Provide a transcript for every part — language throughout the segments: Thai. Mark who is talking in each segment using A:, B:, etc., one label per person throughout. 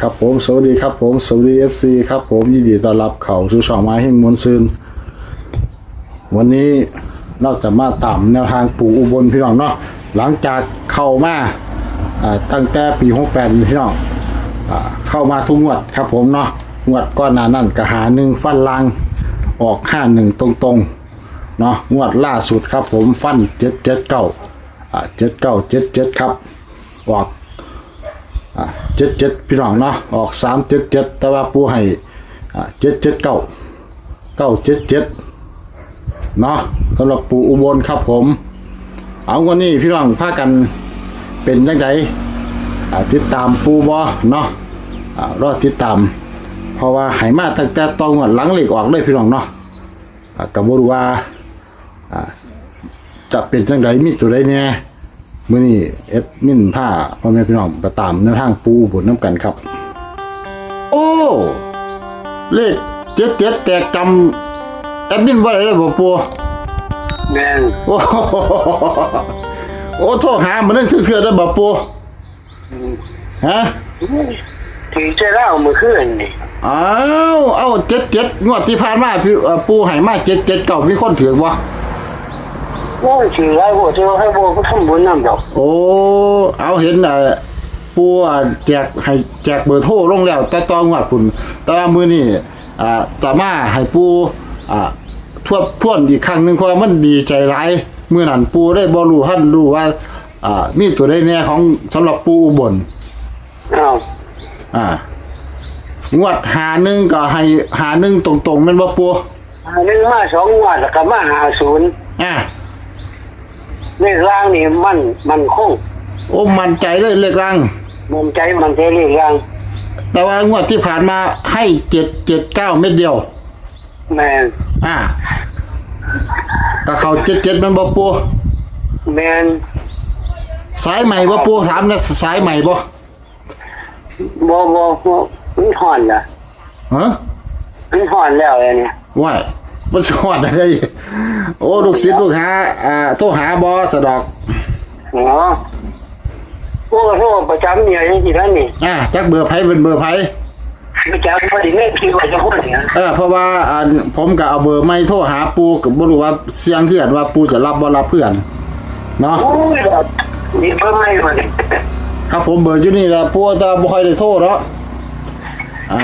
A: ครับผมสวัสดีครับผมสวัสดีเอฟซีครับผมยินดีต้อนรับเขาสู่ช่องไม้แห่งมวลซืนวันนี้นอกจากมาตามแนวทางปู่อุบลพี่น้องเนาะหลังจากเข้ามาอ่าตั้งแต่ปี68พี่น้องอ่าเข้ามาทุกงวดครับผมเนาะงวดก้อนหนานั่นกระหาหนึ่งฟันลางออกห้าหนึ่งตรงๆเนาะงวดล่าสุดครับผมฟันเจ็ดเจ็ดเก้าอ่าเจ็ดเก้าเจ็ดเจ็ดครับออก เจ็ดเจ็ดพี่น้องเนาะออกสามเจ็ดเจ็ดแต่ว่าปูให้เจ็ดเจ็ดเก้าเก้าเจ็ดเจ็ดเนาะสำหรับปูอุบลครับผม เอาวันนี้พี่น้องพากันเป็นยังไงติดตามปูบอเนาะรอติดตาม เพราะว่าหายมาตั้งแต่ตองวดหลังเหล็กออกเลยพี่น้องเนาะกับบรูว่าอ่าจะเป็นจังไดมีตัวใดเนี่ย มื่อนี้เอ็ดมินผ้าพ่อแม่พี่น้องไปตามแนวทางปูบนน้ำกันครับ โอ้ เลขเจ็ดเจ็ดแตกจำแอดมินว่าอะไรเลยบ่ปู
B: แม่น
A: โอ้โหโอ้โทษหามันนั่นเถื่อนๆได้บ่ปูฮะ
B: ถือจะเล่าเมื่อคืนนี่
A: อ้าว เอาเจ็ดเจ็ดงวดที่ผ่านมาพี่เอ่อปูให้มาเจ็ดเจ็ดเก่ามีคนถือบ่
B: โอ้ยถือไรโบเจ้าให้โบก็ทำบุญนำดอก
A: โอ้ เอาเห็นอะปูอะแจกให้แจกเบอร์โทรลงแล้วแต่ตองวัดพุ่นแต่ว่ามื้อนี้อ่าจะมาให้ปูอ่าทวบทวนอีกครั้งหนึงเพราะว่ามันดีใจหลายมื้อนั้นปูได้บ่รู้ท่านรู้ว่าอ่ามีตัวใดแน่ของสำหรับปูอุบล
B: อ้าว
A: อ่างวดหาหนึ่งก็ให้หาหนึ่งตรงๆแม่นบ่ปู
B: หนึ่งมาสองงวันแล้วก็มาหาศูนย์
A: อ่า
B: เลขร่างนี่มันมันคง
A: โอ้มั่นใจเลยเลขรัง
B: มุมใจมันใจเลขร่าง
A: แต่ว่างวดที่ผ่านมาให้779เม็ดเดียว
B: แม่น
A: อ่าก็เขาเจ็ดเจ็ดมันบ่ปู
B: แม่น
A: สายใหม่บ่ปูถามนะสายใหม่บ่
B: โบโบโบมันห่อนละ
A: ฮะ
B: มันห่อนแล้วไอ้เนี่ย
A: ว่ายมันสอดอะไร โอ้ลูกศิษย์ลูกหาอ่าโทรหาบ่สะดอก
B: อ๋อโอ้โหประจำเนี่ยยังกี่ท่านนี่
A: อ่าจักเบอร์ไผเป็นเบอร์ไผ
B: ประจำพอดีเลขที่ว่าจะพูดเนี่ย
A: เออเพราะว่าอันผมก็เอาเบอร์ไม่โทรหาปูก็บ่รู้ว่าเสียงเทือนว่าปูจะรับบ่รับเพื่อนเนาะ
B: โอ้ยแบบนี่เพิ่มไม่มาเนี่ย
A: ครับผมเบอร์อยู่นี่ล่ะปูแต่บ่ค่อยได้โทรเนาะอ่า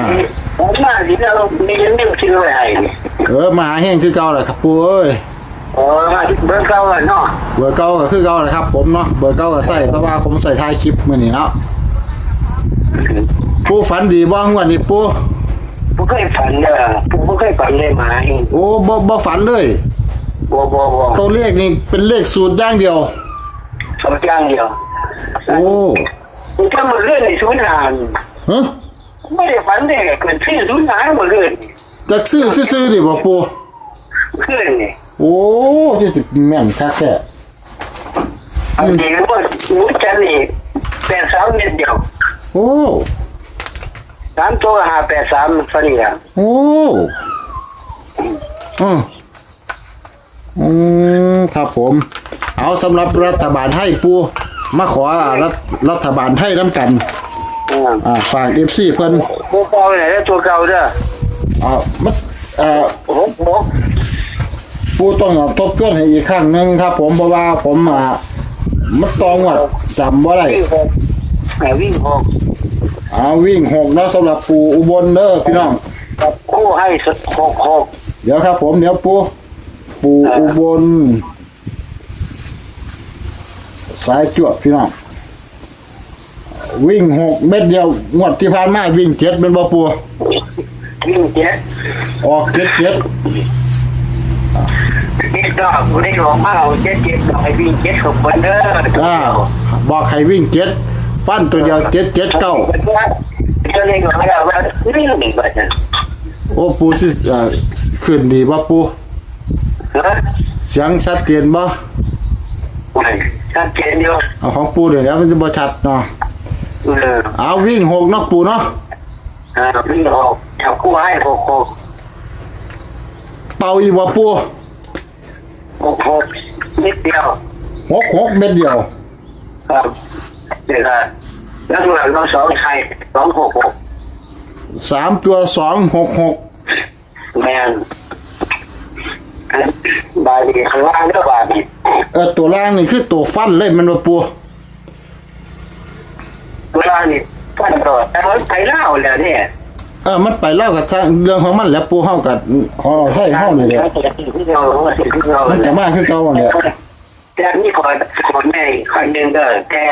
B: ผมมาที่เรามีเรื่องที่อะไรให้
A: เออมาหาแห้งคือเก่าแหละครับปูเอ้ย
B: โอ้มาที่เบอร์เก้าอะเนาะ
A: เบอร์เก่าก็คือเก่าแหละครับ ผมเนาะเบอร์เก่าก็ใส่เพราะว่าผมใส่ท้ายคลิปมื้อนี้เนาะปูฝันดีบ่งวดนี้ปู
B: ผมเคยฝันเด้อผมเคยฝันเลยมาเอง
A: โอ้บ่บ่ฝันเลย
B: บัวบัวบัว
A: ตัวเลขนี่เป็นเลขสูตรอย่างเดียว
B: สองอย่างเดียว
A: โอ้
B: ผมถ้ามาเลื่อนในศูนย์หาน
A: ฮะ
B: ไม่ได้ฝันเลยเกิดที่ศูนย์หานมาเลื่อน
A: จักซื้อซื่อๆดิบ่ปู
B: เลื่อนนี่
A: โอ้ที่สิแม่นคักแท้
B: อันนี้ว่าหนูจันนี่แปดสามเม็ดเดียว
A: โอ้
B: สามตัวหาแปดสามฟันนี่ละ
A: โอ้อืมอืมครับผม เอาสำหรับรัฐบาลให้ปูมาขอรัฐรัฐบาลให้น้ำกัน
B: อืม
A: อ่าฝาก FC เพิ่น
B: ตัวเก่าไหนแล้วตัวเก่าเด้อ
A: อ่ามันเอ่อ
B: หกหก
A: ปูต้องทบทวนให้อีกครั้งหนึงครับ ผมเพราะว่าผมอ่ามันตองว่าจำบ่ได้
B: วิ่งหกแหมวิ่งหก
A: อ่าวิ่งหกนะสำหรับปูอุบลเด้อพี่น้อง
B: กับคู่ให้สักหกหก
A: เดี๋ยวครับ ผมเดี๋ยวปูปูอุบลสายจวดพี่น้องวิ่งหกเม็ดเดียวงวดที่ผ่านมาวิ่งเจ็ดเป็นบ่ปู
B: วิ่งเจ็ด
A: ออกเจ็ดเจ็ด
B: เจ็ดดอกกูได้บอกมาเอาเจ็ดเจ็ดดอกให้วิ่งเจ็ดหกคนเด้อ
A: อ่าบอกใครวิ่งเจ็ดฟันตัวเดียวเจ็ดเจ็ดเก้า
B: เจ้าเล่นของเราว่าวิ่งหนีไปนะ
A: โอ้ปูสิเอ่อขึ้นดีบ่ปู
B: เฮ้ย
A: เสียงชัดเจนบ่
B: ชัดเจนอยู่
A: เอาของปูเดี๋ยวนี้มันจะบ่ชัดเนาะ
B: เออ
A: เอาวิ่งหกเนาะปูเนาะ
B: อ่าวิ่งหกจับคู่ให้หกหก
A: เป่าอีกบ่ปู
B: หกหกนิดเดียว
A: หกหกเม็ดเดียว
B: ครับเดี๋ยวนะแล้วหลังเราสองไทยสองหกหก
A: สามตัวสองหกหก
B: แมนอันบาดีข้างล่างเด้อบาดี
A: เออตัวล่างนี่คือตัวฟันเลยมันมาปู
B: เวลานี่ ฟันตอดแต่มันไปเล่าแล้วเนี่ย
A: เออมันไปเล่ากับทางเรื่องของมันแหล้วปูเฮากับขอให้เฮานี่แหละ
B: ที่เราที่เรา
A: มันจะมาคือเก่าเนี่ย
B: แต่นี่ขอขอแม่ขอหนึ่งก็แค่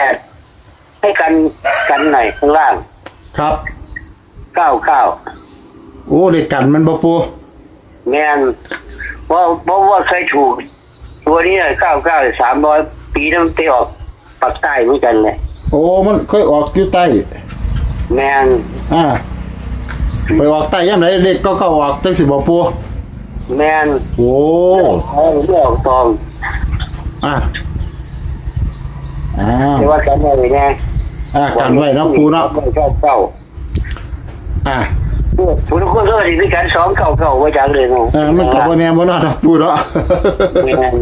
B: ให้กันกันหน่อยข้างล่าง
A: ครับ
B: เก้าเก้า
A: โอ้เด็กกันมันบ่ปู
B: แมนว่าเพราะว่าเคยถูก ตัวนี้เก้าเก้าสามร้อยปีนั้นมันไปออกปากใต้เหมือนกันเลย
A: โอ้มันเคยออกอยู่ใต้
B: แมน
A: อ่าไปออกใต้ยามไหนเด็กก็ก็ออกจังสิบ่ปู
B: แมน
A: โอ้
B: เออเรื่องตอง
A: อะอ่า
B: แต่ว่ากันอะไรไง
A: อ่ากันไว้เนาะปูเนาะ
B: เก้าเก้า
A: อ่า
B: ผู้ทุกคนก็ดีด้วยกันสองเก้าเก้าไว้จังเลยเนาะ
A: เออมันก็บ่แน่บ่เนาะเนาะปูเนาะ
B: แมน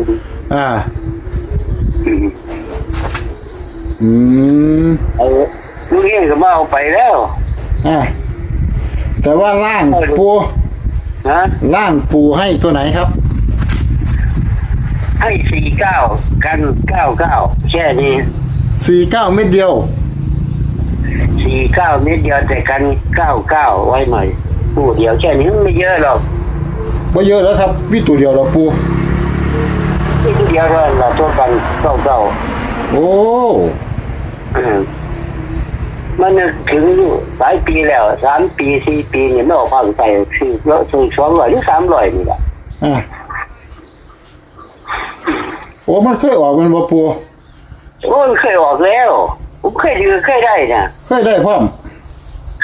A: อ่าอืม
B: เออ ลูกเองก็มาเอาไปแล้ว
A: อ่าแต่ว่าล่างปู
B: นะ
A: ล่างปูให้ตัวไหนครับ
B: ให้สี่เก้ากันเก้าเก้าแค่นี้
A: สี่เก้าเม็ดเดียว
B: สี่เก้านิดเดียวแต่กันเก้าเก้าไว้หน่อยผู้เดียวแค่นี้ไม่เยอะหรอก
A: บ่เยอะแล้วครับวิตัวเดียวเราปู
B: นิดเดียวเท่านั้นละตัวกันเก้าเก้า
A: โอ้
B: อื มมันนึกถึงหลายปีแล้วสามปีสี่ปีเนี่ยไม่ออกฟังไปคือเยอะถึงสองร้อยหรือสามร้อยนี่แหละ
A: อ่าโอ้มันเคยออกมันบ่ปู
B: โอ้ยเคยออกแล้วผมเคยถือเคยได้นะ
A: เคยได้พร้อม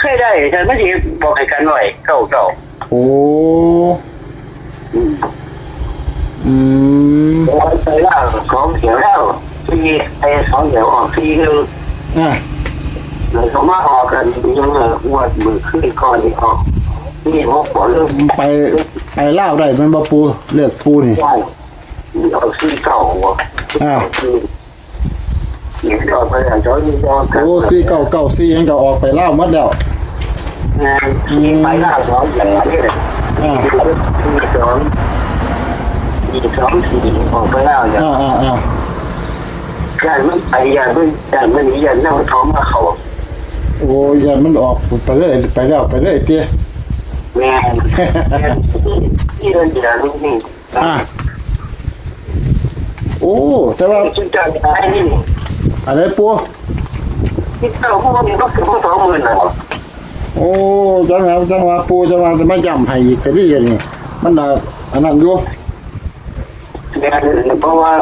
B: เคยได้แต่ไม่ได้บอกให้กันหน่อยเก้าเก้า
A: โอ้
B: อืม
A: อืม
B: ร้อยไปแล้วสองเสียวแล้วสี่ไอ้สองเสียวออกสี่หนึ่ง
A: อ่า
B: เลยเขามาออกกันยังไงอวดมือขึ้นก่อนนี่ออกนี่หกปอเริ่ม
A: ไปไปเล่าวได้มันบ่ปูเลือกปูนี่
B: ได้ออกสี่เก่าอะ
A: อ่า
B: เนี่ยออกไปแล้วจอยมีจอกัน
A: โอ้สี่เก้าเก้าสี่ยังก็ออกไปเล่าวหมดแล้ว
B: งานมีไปล่าสองอย่างนี้เลย
A: อ่า
B: มีสองมีสองสี่ออกไปแล้วอย่าง
A: อ่าอ่าอ่า
B: การมันไปอย่างมันอย่างมันนี้อย่างนั่งท้องมาเขา
A: โอ้ยอย่ามันออกไปเลยไปแล้วไปเลยเตี้ย
B: แม่ที่เดินเดียวนี่
A: อ่าโอ้แต่ว่า
B: ชุดจังไอ้นี่
A: อะไรปู
B: ที่เจ้าพวกนี้ก็คือพวกสองหมื่นนะ
A: โอ้จังหวะจังหวะปูจังหวะจะมาย่ำให้อีกแต่นี่นี่มันน่ะอันนั้นอยู่
B: แม่เพราะว่า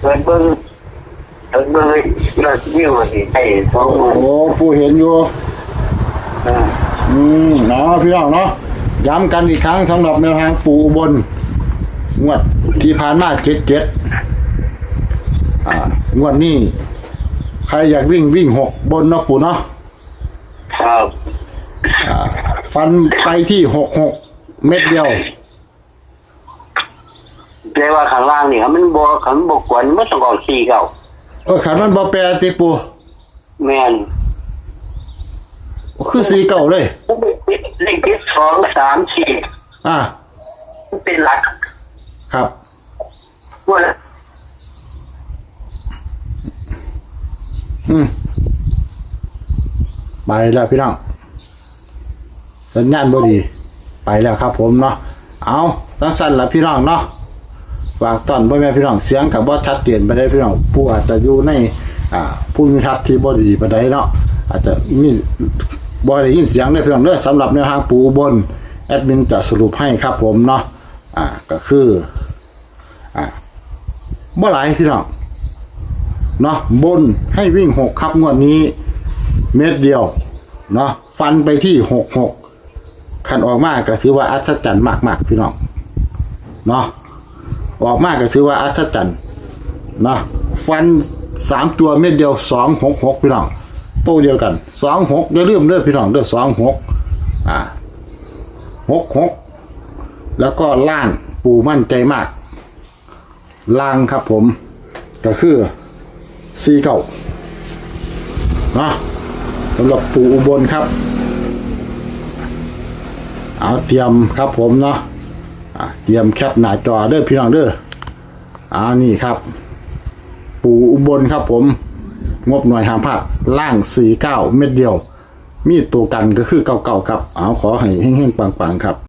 B: เงินเบิ้ง เงินเบิ้งยอดวิวนี่สองมื่น
A: โอ้ปูเห็นอยู่อืมเนาะพี่น้องเนาะย้ำกันอีกครั้งสำหรับแนวทางปูอุบนงวดที่ผ่านมาเจ็ดเจ็ดอ่างวดนี้ ใครอยากวิ่งวิ่งหกบนเนาะปูเนาะ
B: ครับ
A: อ่าฟันไปที่หกหกเม็ดเดียว
B: แปลว่าข้างล่างนี่มันบวขันบกวนมันต้องออกสี่เก่า
A: เออขันมันบอแปรติปู
B: แม่น
A: คือสีเก่าเลย
B: เลขที่สองสามสี่
A: อ่า
B: เป็นหลัก
A: ครับ
B: ว่า
A: อืมไปแล้วพี่น้องสัญญาณบดี ไปแล้วครับผมเนาะเอาตั้งสั้นละพี่น้องเนาะ ฝากตอนพ่อแม่พี่น้องเสียงกับบ่ชัดเจนไปได้พี่น้องผู้อาจจะอยู่ในอ่าผู้มีทัศน์ที่บ่ดีไปได้เนาะอาจจะมีบ่ได้ยินเสียงได้พี่น้องเด้อสำหรับแนวทางปูบนแอดมินจะสรุปให้ครับผมเนาะอ่าก็คืออ่าบ่หลายพี่น้องเนาะบนให้วิ่งหกครับงวดนี้เม็ดเดียวเนาะฟันไปที่หกหกขันออกมาก็ถือว่าอัศจรรย์มากๆพี่น้องเนาะ ออกมาก็ถือว่าอัศจรรย์นะฟันสามตัวเม็ดเดียวสองหกหกพี่น้องโตเดียวกันสองหกอย่าลืมเด้อพี่น้องเด้อสองหกอ่าหกหกแล้วก็ล่างปูมั่นใจมากล่างครับผม ก็คือซีเก่านะสำหรับปู่อุบลครับ เอาเตรียมครับผมเนาะ อะเตรียมแคปหน้าจอเด้อพี่น้องเด้ออ่านี่ครับ ปู่อุบลครับผม งบหน่วยหามพลาดล่างสี่เก้าเม็ดเดียว มีตัวกันก็คือเก่าๆครับ เอาขอให้แห้งๆปังๆครับ